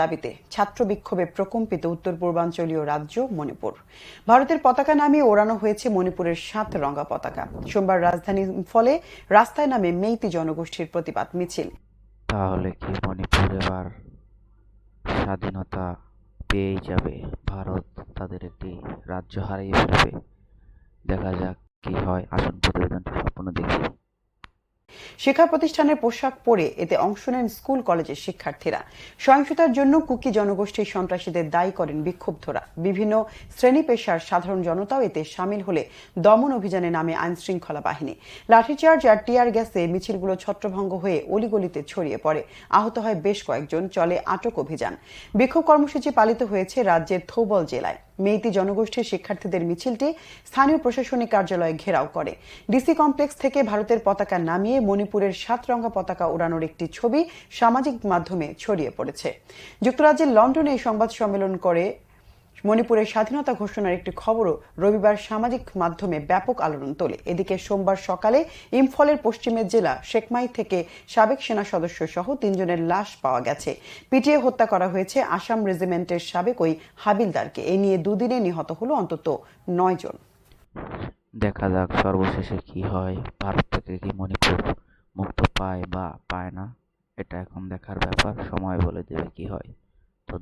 দাবিতে ছাত্র বিক্ষোভে প্রকম্পিত উত্তর পূর্বাঞ্চলীয় রাজ্য মণিপুর। ভারতের পতাকা নামিয়ে ওড়ানো হয়েছে মণিপুরের সাত রঙা পতাকা। সোমবার রাজধানী ফলে রাস্তায় নামে মেইতি জনগোষ্ঠীর প্রতিবাদ মিছিল। তাহলে কি মণিপুর এবার স্বাধীনতা পেয়েই যাবে? ভারত তাদের একটি রাজ্য হারিয়ে ফেলবে। দেখা যাক কি হয়। আসন প্রতিবেদনটি সম্পূর্ণ দেখি শিক্ষা প্রতিষ্ঠানের পোশাক পরে এতে অংশ নেন স্কুল কলেজের শিক্ষার্থীরা। সহিংসতার জন্য কুকি জনগোষ্ঠীর সন্ত্রাসীদের দায়ী করেন বিক্ষুব্ধরা। বিভিন্ন শ্রেণি পেশার সাধারণ জনতাও এতে সামিল হলে দমন অভিযানে নামে আইন শৃঙ্খলা বাহিনী। লাঠিচার্জ আর টিয়ার গ্যাসে মিছিলগুলো ছত্রভঙ্গ হয়ে অলিগলিতে ছড়িয়ে পড়ে। আহত হয় বেশ কয়েকজন, চলে আটক অভিযান। বিক্ষোভ কর্মসূচি পালিত হয়েছে রাজ্যের থৌবল জেলায়। মেইতি জনগোষ্ঠীর শিক্ষার্থীদের মিছিলটি স্থানীয় প্রশাসনিক কার্যালয়ে ঘেরাও করে। ডিসি কমপ্লেক্স থেকে ভারতের পতাকা নামিয়ে মণিপুরের সাতরঙ্গা পতাকা উড়ানোর একটি ছবি সামাজিক মাধ্যমে ছড়িয়ে পড়েছে। যুক্তরাজ্যের লন্ডনে এই সংবাদ সম্মেলন করে মণিপুরের স্বাধীনতা ঘোষণার একটি খবরও রবিবার সামাজিক মাধ্যমে ব্যাপক আলোড়ন তোলে। এদিকে সোমবার সকালে ইম্ফলের পশ্চিমের জেলা শেকমাই থেকে সাবেক সেনা সদস্য সহ তিনজনের লাশ পাওয়া গেছে। পিটিয়ে হত্যা করা হয়েছে আসাম রেজিমেন্টের সাবেক ওই হাবিলদারকে। এ নিয়ে দুদিনে নিহত হলো অন্তত নয় জন। দেখা যাক সর্বশেষে কি হয়। ভারত থেকে কি মণিপুর মুক্ত পায় বা পায় না, এটা এখন দেখার ব্যাপার। সময় বলে দেবে কি হয়। তো